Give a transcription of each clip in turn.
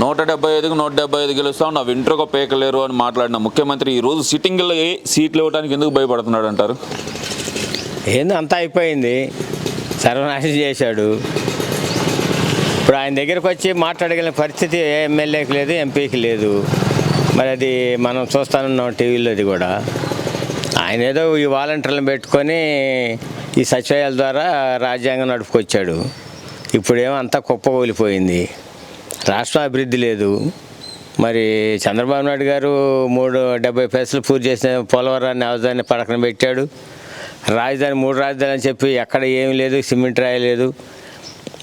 నూట డెబ్బై ఐదుకు నూట డెబ్బై ఐదు గెలుస్తాం. నా వింటర్కు పేకలేరు అని మాట్లాడిన ముఖ్యమంత్రి ఈ రోజు సిట్టింగ్లో సీట్లు ఇవ్వడానికి ఎందుకు భయపడుతున్నాడు అంటారు? ఏందో అంతా అయిపోయింది? సర్వనాశనం చేశాడు. ఇప్పుడు ఆయన దగ్గరకు వచ్చి మాట్లాడగలిగిన పరిస్థితి ఎమ్మెల్యేకి లేదు ఎంపీకి లేదు. మరి అది మనం చూస్తానున్నాం టీవీలో అది కూడా. ఆయన ఏదో ఈ వాలంటీర్లను పెట్టుకొని ఈ సచివాలయాల ద్వారా రాజ్యాంగం నడుపుకొచ్చాడు. ఇప్పుడేమో అంతా కుప్పకూలిపోయింది రాష్ట్రం అభివృద్ధి లేదు. మరి చంద్రబాబు నాయుడు గారు మూడు డెబ్బై పైసలు పూర్తి చేసిన పోలవరాన్ని అవధాన్ని పడకన పెట్టాడు. రాజధాని మూడు రాజధాని అని చెప్పి ఎక్కడ ఏమి లేదు సిమెంట్ రాయలేదు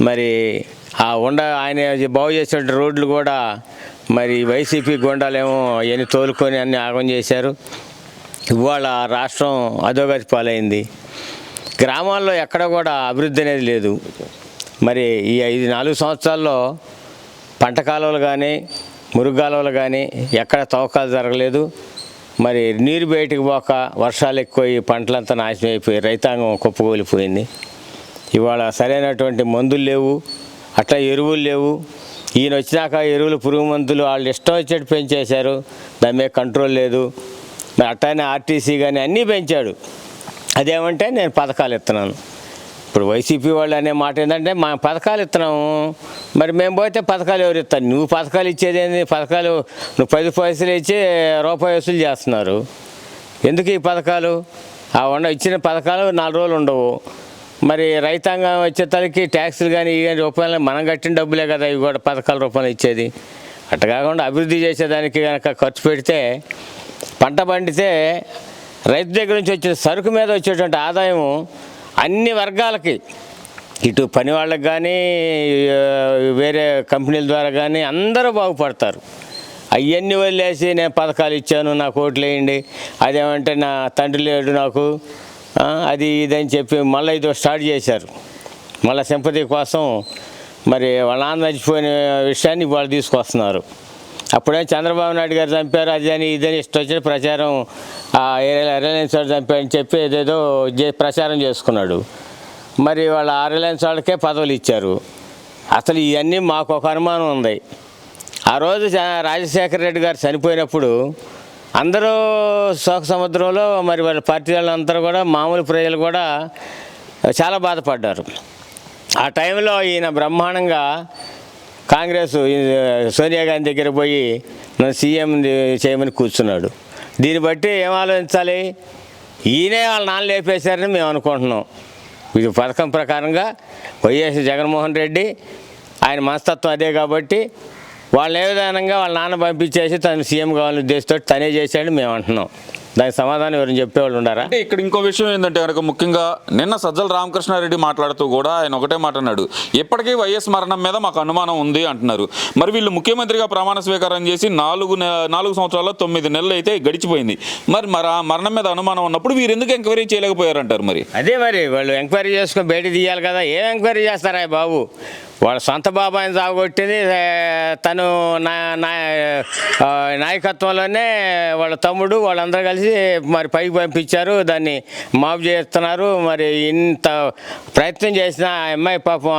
మరి ఆ ఉండ ఆయన బాగు చేసిన రోడ్లు కూడా మరి వైసీపీ గుండాలేమో అవన్నీ తోలుకొని అన్ని ఆగం చేశారు. ఇవాళ రాష్ట్రం అధోగతి పాలైంది. గ్రామాల్లో ఎక్కడ కూడా అభివృద్ధి అనేది లేదు. మరి ఈ ఐదు నాలుగు సంవత్సరాల్లో పంట కాలువలు కానీ మురుగు కాలువలు కానీ ఎక్కడ తవ్వకాలు జరగలేదు. మరి నీరు బయటికి పోక వర్షాలు ఎక్కువ పంటలంతా నాశనం అయిపోయి రైతాంగం కుప్పకూలిపోయింది. ఇవాళ సరైనటువంటి మందులు లేవు అట్లా ఎరువులు లేవు. ఈయన వచ్చినాక ఎరువులు పురుగు మందులు వాళ్ళు ఇష్టం వచ్చేట్టు పెంచేశారు. దాని మీద కంట్రోల్ లేదు. మరి అట్లానే ఆర్టీసీ కానీ అన్నీ పెంచాడు. అదేమంటే నేను పథకాలు ఇస్తున్నాను. ఇప్పుడు వైసీపీ వాళ్ళు అనే మాట ఏంటంటే మా పథకాలు ఇస్తున్నాము మరి మేము పోతే పథకాలు ఎవరు ఇస్తారు? నువ్వు పథకాలు ఇచ్చేది ఏంది? పథకాలు నువ్వు పది పైసలు ఇచ్చి రూపాయి వసూలు చేస్తున్నారు. ఎందుకు ఈ పథకాలు? ఆ ఉండ ఇచ్చిన పథకాలు నాలుగు రోజులు ఉండవు. మరి రైతాంగం వచ్చే తలకి ట్యాక్సులు కానీ ఇవి కానీ రూపాయలు మనం కట్టిన డబ్బులే కదా ఇవి కూడా పథకాల రూపాయలు ఇచ్చేది. అట్ట కాకుండా అభివృద్ధి చేసేదానికి కనుక ఖర్చు పెడితే పంట పండితే రైతు దగ్గర నుంచి వచ్చే సరుకు మీద వచ్చేటువంటి ఆదాయం అన్ని వర్గాలకి. ఇటు పని వాళ్ళకి కానీ వేరే కంపెనీల ద్వారా కానీ అందరూ బాగుపడతారు. అవన్నీ వదిలేసి నేను పథకాలు ఇచ్చాను నాకు ఓట్లు వేయండి అదేమంటే నా తండ్రి లేడు నాకు అది ఇదని చెప్పి మళ్ళీ ఇదో స్టార్ట్ చేశారు. మళ్ళీ సింపతి కోసం మరి వాళ్ళ నాన్న చచ్చిపోయిన విషయాన్ని వాళ్ళు తీసుకొస్తున్నారు. అప్పుడే చంద్రబాబు నాయుడు గారు చంపారు. అదని అని ఇదని ఇష్టం వచ్చిన ప్రచారం ఆ రిలయన్స్ వాడు చంపారని చెప్పి ఏదేదో ప్రచారం చేసుకున్నాడు. మరి వాళ్ళ ఆ రిలయన్స్ వాళ్ళకే పదవులు ఇచ్చారు. అసలు ఇవన్నీ మాకు ఒక అనుమానం ఉంది. ఆ రోజు రాజశేఖర రెడ్డి గారు చనిపోయినప్పుడు అందరూ శోక సముద్రంలో మరి వాళ్ళ పార్టీ వాళ్ళందరూ కూడా మామూలు ప్రజలు కూడా చాలా బాధపడ్డారు. ఆ టైంలో ఈయన బ్రహ్మాండంగా కాంగ్రెస్ సోనియా గాంధీ దగ్గర పోయి నన్ను సీఎం చేయమని కూర్చున్నాడు. దీన్ని బట్టి ఏం ఆలోచించాలి? ఈయనే వాళ్ళ నాన్న లేపేశారని మేము అనుకుంటున్నాం. ఇది పథకం ప్రకారంగా వైఎస్ జగన్మోహన్ రెడ్డి ఆయన మనస్తత్వం అదే కాబట్టి వాళ్ళు ఏ విధానంగా వాళ్ళ నాన్న పంపించేసి తను సీఎం కావాలని ఉద్దేశంతో తనే చేశాడు మేము అంటున్నాం. దానికి సమాధానం ఎవరైనా చెప్పేవాళ్ళు ఉండారా? అంటే ఇక్కడ ఇంకో విషయం ఏంటంటే కనుక ముఖ్యంగా నిన్న సజ్జల రామకృష్ణారెడ్డి మాట్లాడుతూ కూడా ఆయన ఒకటే మాట అన్నాడు. ఇప్పటికీ వైఎస్ మరణం మీద మాకు అనుమానం ఉంది అంటున్నారు. మరి వీళ్ళు ముఖ్యమంత్రిగా ప్రమాణ స్వీకారం చేసి నాలుగు నాలుగు సంవత్సరాల్లో తొమ్మిది నెలలు అయితే గడిచిపోయింది. మరి మరి మరణం మీద అనుమానం ఉన్నప్పుడు వీరు ఎందుకు ఎంక్వైరీ చేయలేకపోయారంటారు మరి? అదే మరి వాళ్ళు ఎంక్వైరీ చేసుకొని బయట తీయాలి కదా. ఏం ఎంక్వైరీ చేస్తారా బాబు? వాళ్ళ సొంత బాబాయిని సాగొట్టింది తను నా నా నాయకత్వంలోనే వాళ్ళ తమ్ముడు వాళ్ళందరూ కలిసి మరి పైకి పంపించారు దాన్ని మాఫ్ చేస్తున్నారు. మరి ఇంత ప్రయత్నం చేసిన అమ్మాయి పాపం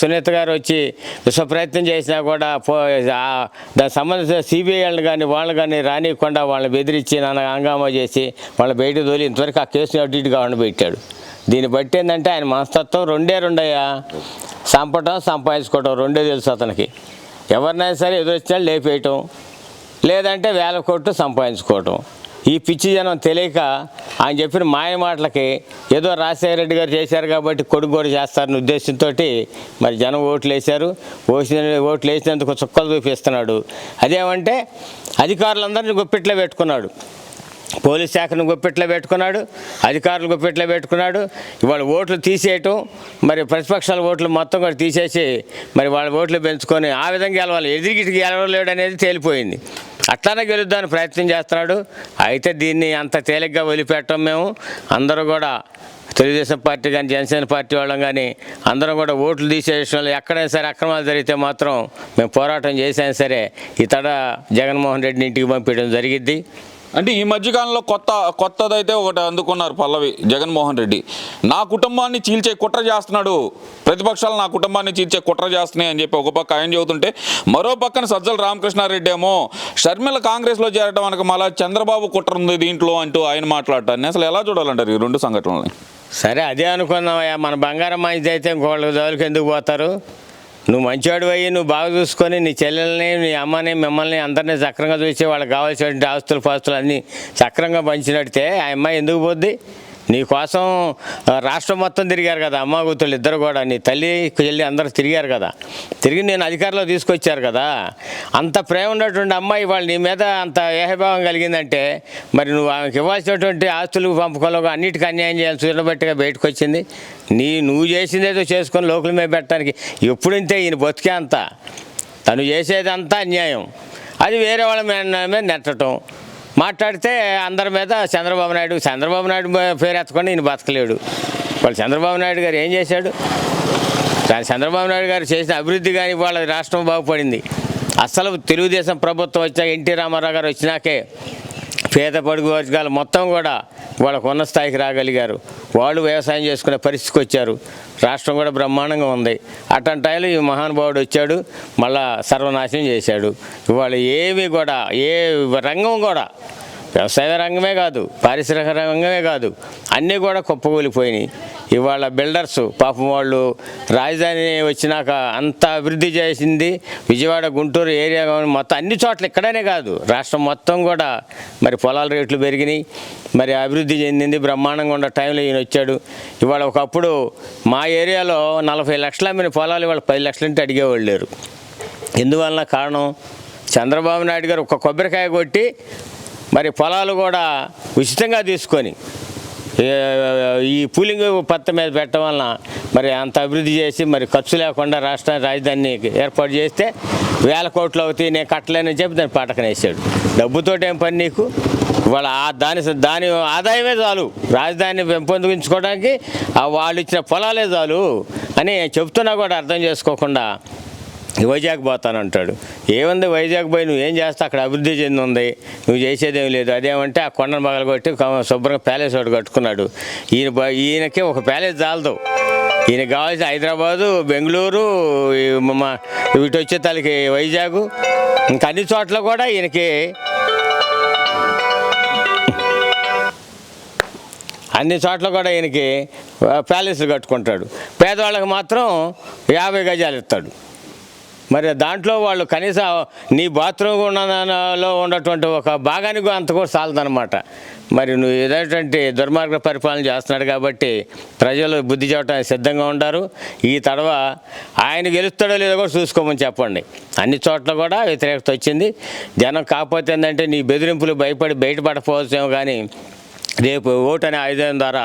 సునీత గారు వచ్చి విశ్వ ప్రయత్నం చేసినా కూడా పో దానికి సంబంధించిన సిబిఐలు కానీ వాళ్ళు కానీ రానియకుండా వాళ్ళని బెదిరించి నాన్న హంగామా చేసి వాళ్ళ బయట తోలి ఇంతవరకు ఆ కేసుని అటు ఇటుగా ఉండబెట్టాడు దీన్ని బట్టి ఏంటంటే ఆయన మనస్తత్వం రెండే రెండయ్యా. సంపటం సంపాదించుకోవటం రెండే తెలుసు అతనికి. ఎవరినైనా సరే ఎదురొచ్చినా లేపేయటం లేదంటే వేల కోట్లు సంపాదించుకోవటం. ఈ పిచ్చి జనం తెలియక ఆయన చెప్పిన మాయ మాటలకి ఏదో రాజశేఖర రెడ్డి గారు చేశారు కాబట్టి కొడుకు చేస్తారని ఉద్దేశంతో మరి జనం ఓట్లు వేశారు. ఓసిన ఓట్లు వేసినందుకు చుక్కలు చూపిస్తున్నాడు. అదేమంటే అధికారులందరినీ గుప్పిట్లో పెట్టుకున్నాడు. పోలీస్ శాఖను గుప్పెట్లో పెట్టుకున్నాడు అధికారులు గుప్పెట్లో పెట్టుకున్నాడు. ఇవాళ ఓట్లు తీసేయటం మరి ప్రతిపక్షాల ఓట్లు మొత్తం కూడా తీసేసి మరి వాళ్ళ ఓట్లు పెంచుకొని ఆ విధంగా గెలవాలి. ఎదిరిగిటి గెలవలేడు అనేది తేలిపోయింది. అట్లానే గెలుద్దామని ప్రయత్నం చేస్తున్నాడు. అయితే దీన్ని అంత తేలిగ్గా వదిలిపెట్టం మేము. అందరూ కూడా తెలుగుదేశం పార్టీ కానీ జనసేన పార్టీ వాళ్ళం కానీ అందరం కూడా ఓట్లు తీసే విషయంలో ఎక్కడైనా సరే అక్రమాలు జరిగితే మాత్రం మేము పోరాటం చేసినా సరే ఇతడ జగన్మోహన్ రెడ్డిని ఇంటికి పంపించడం జరిగిద్ది. అంటే ఈ మధ్యకాలంలో కొత్త కొత్తదైతే ఒకటి అందుకున్నారు పల్లవి జగన్మోహన్ రెడ్డి. నా కుటుంబాన్ని చీల్చే కుట్ర చేస్తున్నాడు. ప్రతిపక్షాలు నా కుటుంబాన్ని చీల్చే కుట్ర చేస్తున్నాయి అని చెప్పి ఒక పక్క ఆయన చెబుతుంటే మరో పక్కన సజ్జల రామకృష్ణారెడ్డి ఏమో షర్మిల కాంగ్రెస్లో చేరడం మనకు మళ్ళా చంద్రబాబు కుట్ర ఉంది దీంట్లో అంటూ ఆయన మాట్లాడటాన్ని అసలు ఎలా చూడాలంటారు ఈ రెండు సంఘటనలని? సరే అదే అనుకున్నావయ్యా. మన బంగారం మంచిది అయితే ఇంకోళ్ళు జోలికి ఎందుకు పోతారు? నువ్వు మంచివాడు అయ్యి నువ్వు బాగా చూసుకొని నీ చెల్లెల్ని నీ అమ్మని మిమ్మల్ని అందరినీ సక్రంగా చూసి వాళ్ళకి కావాల్సినటువంటి ఆస్తులు పాస్తులు అన్నీ సక్రంగా పంచినట్టే ఆ అమ్మాయి ఎందుకు పోద్ది? నీకోసం రాష్ట్రం మొత్తం తిరిగారు కదా అమ్మ కూతుళ్ళు ఇద్దరు కూడా నీ తల్లి చెల్లి అందరూ తిరిగారు కదా. తిరిగి నేను అధికారంలో తీసుకొచ్చారు కదా. అంత ప్రేమ ఉన్నటువంటి అమ్మాయి వాళ్ళు నీ మీద అంత ఏహభావం కలిగిందంటే మరి నువ్వు ఆమెకి ఇవ్వాల్సినటువంటి ఆస్తులు పంపకంలో అన్నిటికీ అన్యాయం చేయాలి చూడబట్టిగా బయటకు వచ్చింది నీ నువ్వు చేసిందేదో చేసుకొని లోకల మీద పెట్టడానికి ఎప్పుడింతే ఈయన బతికే అంత. తను చేసేదంతా అన్యాయం. అది వేరే వాళ్ళ మీద నెట్టడం మాట్లాడితే అందరి మీద చంద్రబాబు నాయుడు చంద్రబాబు నాయుడు పేరు ఎత్తకుండా ఈయన బతకలేడు. వాళ్ళు చంద్రబాబు నాయుడు గారు ఏం చేశాడు? చంద్రబాబు నాయుడు గారు చేసిన అభివృద్ధి కానీ వాళ్ళ రాష్ట్రం బాగుపడింది. అసలు తెలుగుదేశం ప్రభుత్వం వచ్చాక ఎన్టీ రామారావు గారు వచ్చినాకే పేద పడుగు వర్గాలు మొత్తం కూడా వాళ్ళకు ఉన్న స్థాయికి రాగలిగారు. వాళ్ళు వ్యవసాయం చేసుకునే పరిస్థితికి వచ్చారు. రాష్ట్రం కూడా బ్రహ్మాండంగా ఉంది. అట్లాంటి టైంలో ఈ మహానుభావుడు వచ్చాడు మళ్ళా సర్వనాశనం చేశాడు. ఇవాళ ఏవి కూడా ఏ రంగం కూడా వ్యవసాయ రంగమే కాదు పారిశ్రామిక రంగమే కాదు అన్నీ కూడా కుప్పకూలిపోయినాయి. ఇవాళ బిల్డర్స్ పాపం వాళ్ళు రాజధాని వచ్చినాక అంత అభివృద్ధి చేసింది. విజయవాడ గుంటూరు ఏరియా మొత్తం అన్ని చోట్ల ఇక్కడనే కాదు. రాష్ట్రం మొత్తం కూడా మరి పొలాల రేట్లు పెరిగినాయి. మరి అభివృద్ధి చెందింది. బ్రహ్మాండంగా ఉన్న టైంలో ఈయన వచ్చాడు. ఇవాళ ఒకప్పుడు మా ఏరియాలో నలభై లక్షల మీద పొలాలు ఇవాళ పది లక్షలంటే అడిగేవాళ్ళు లేరు. ఎందువలన కారణం? చంద్రబాబు నాయుడు గారు ఒక కొబ్బరికాయ కొట్టి మరి పొలాలు కూడా ఉచితంగా తీసుకొని ఈ పూలింగ్ పత్త మీద పెట్టడం వలన మరి అంత అభివృద్ధి చేసి మరి ఖర్చు లేకుండా రాష్ట్ర రాజధానిని ఏర్పాటు చేస్తే వేల కోట్లు అవుతాయి నేను కట్టలేనని చెప్పి దాన్ని పాటకనేసాడు డబ్బుతోటి ఏం పని నీకు? ఇవాళ ఆ దాని దాని ఆదాయమే చాలు. రాజధానిని పెంపొందించుకోవడానికి ఆ వాళ్ళు ఇచ్చిన పొలాలే చాలు అని చెప్తున్నా కూడా అర్థం చేసుకోకుండా వైజాగ్ పోతానంటాడు ఏముంది వైజాగ్ పోయి నువ్వు ఏం చేస్తా? అక్కడ అభివృద్ధి చెంది ఉంది. నువ్వు చేసేదేం లేదు. అదేమంటే ఆ కొండను పగలగొట్టి శుభ్రంగా ప్యాలెస్ ఒకటి కట్టుకున్నాడు. ఈయన ఈయనకి ఒక ప్యాలెస్ చాలదు. ఈయన కావాల్సిన హైదరాబాదు బెంగళూరు వీటి మా వచ్చే తలకి వైజాగ్ ఇంకా అన్ని చోట్ల కూడా ఈయనకి అన్ని చోట్ల కూడా ఈయనకి ప్యాలెస్లు కట్టుకుంటాడు. పేదవాళ్ళకి మాత్రం యాభై గజాలు ఇస్తాడు. మరి దాంట్లో వాళ్ళు కనీసం నీ బాత్రూమ్ ఉన్నలో ఉన్నటువంటి ఒక భాగానికి అంత కూడా చాలదనమాట మరి నువ్వు ఏదైనటువంటి దుర్మార్గ పరిపాలన చేస్తున్నాడు కాబట్టి ప్రజలు బుద్ధి చెప్పడానికి సిద్ధంగా ఉంటారు ఈ తడవ ఆయన గెలుస్తాడో లేదో కూడా చూసుకోమని చెప్పండి. అన్ని చోట్ల కూడా వ్యతిరేకత వచ్చింది. జనం కాకపోతే ఏంటంటే నీ బెదిరింపులు భయపడి బయటపడపోవచ్చేమో కానీ రేపు ఓటు అనే ఆయుధం ద్వారా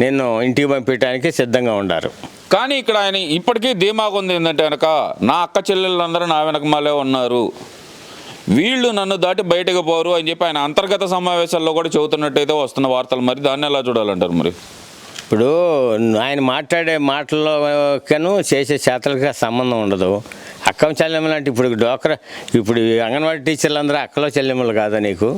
నిన్ను ఇంటికి పంపించడానికి సిద్ధంగా ఉండారు. కానీ ఇక్కడ ఆయన ఇప్పటికీ ధీమాగా ఉంది ఏంటంటే కనుక నా అక్క చెల్లెళ్ళందరూ నా వెనక మాలే ఉన్నారు. వీళ్ళు నన్ను దాటి బయటకు పోరు అని చెప్పి ఆయన అంతర్గత సమావేశాల్లో కూడా చెబుతున్నట్టయితే వస్తున్న వార్తలు. మరి దాన్ని ఎలా చూడాలంటారు మరి? ఇప్పుడు ఆయన మాట్లాడే మాటల్లోకను చేసే చేతలకి సంబంధం ఉండదు. అక్కం చెల్లెమ్మలు అంటే ఇప్పుడు డోక్రా ఇప్పుడు ఈ అంగన్వాడీ టీచర్లు అందరూ అక్కలో చెల్లెమ్మలు కాదా నీకు?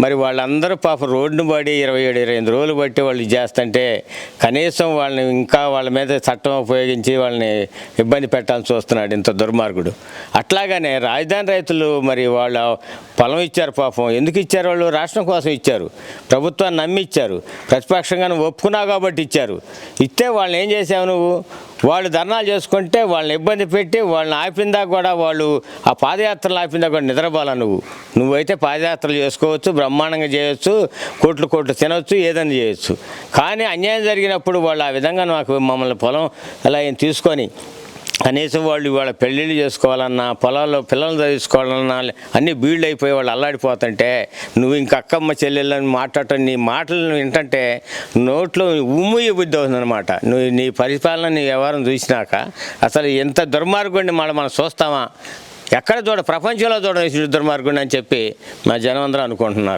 మరి వాళ్ళందరూ పాపం రోడ్డును పడి ఇరవై ఏడు ఇరవై ఎనిమిది రోజులు బట్టి వాళ్ళు చేస్తుంటే కనీసం వాళ్ళని ఇంకా వాళ్ళ మీద చట్టం ఉపయోగించి వాళ్ళని ఇబ్బంది పెట్టాలని చూస్తున్నాడు ఇంత దుర్మార్గుడు. అట్లాగనే రాజధాని రైతులు మరి వాళ్ళ పొలం ఇచ్చారు పాపం. ఎందుకు ఇచ్చారు వాళ్ళు? రాష్ట్రం కోసం ఇచ్చారు. ప్రభుత్వాన్ని నమ్మి ఇచ్చారు. ప్రతిపక్షంగానే ఒప్పుకున్నావు కాబట్టి ఇచ్చారు. ఇస్తే వాళ్ళని ఏం చేసావు నువ్వు? వాళ్ళు ధర్నాలు చేసుకుంటే వాళ్ళని ఇబ్బంది పెట్టి వాళ్ళని ఆపిందా కూడా వాళ్ళు ఆ పాదయాత్రలు ఆపిందా కూడా నిద్రపోవాలా నువ్వు? నువ్వైతే పాదయాత్రలు చేసుకోవచ్చు బ్రహ్మాండంగా చేయొచ్చు కోట్లు కోట్లు తినవచ్చు ఏదైనా చేయొచ్చు. కానీ అన్యాయం జరిగినప్పుడు వాళ్ళు ఆ విధంగా నాకు మమ్మల్ని పొలం అలా తీసుకొని కనీసం వాళ్ళు ఇవాళ పెళ్ళిళ్ళు చేసుకోవాలన్నా పొలాల్లో పిల్లలు చదివించుకోవాలన్నా అన్నీ బీళ్ళు అయిపోయి వాళ్ళు అల్లాడిపోతుంటే నువ్వు ఇంక అక్కమ్మ చెల్లెళ్ళని మాట్లాడటం నీ మాటలను వింటంటే నోట్లో ఉమ్ముయ్య బుద్ధి అవుతుందన్నమాట. నువ్వు నీ పరిపాలన నీ వ్యవహారం చూసినాక అసలు ఎంత దుర్మార్గుడిని మళ్ళీ మనం చూస్తామా? ఎక్కడ చూడ ప్రపంచంలో చూడ దుర్మార్గుడిని అని చెప్పి మా జనం అందరూ అనుకుంటున్నారు.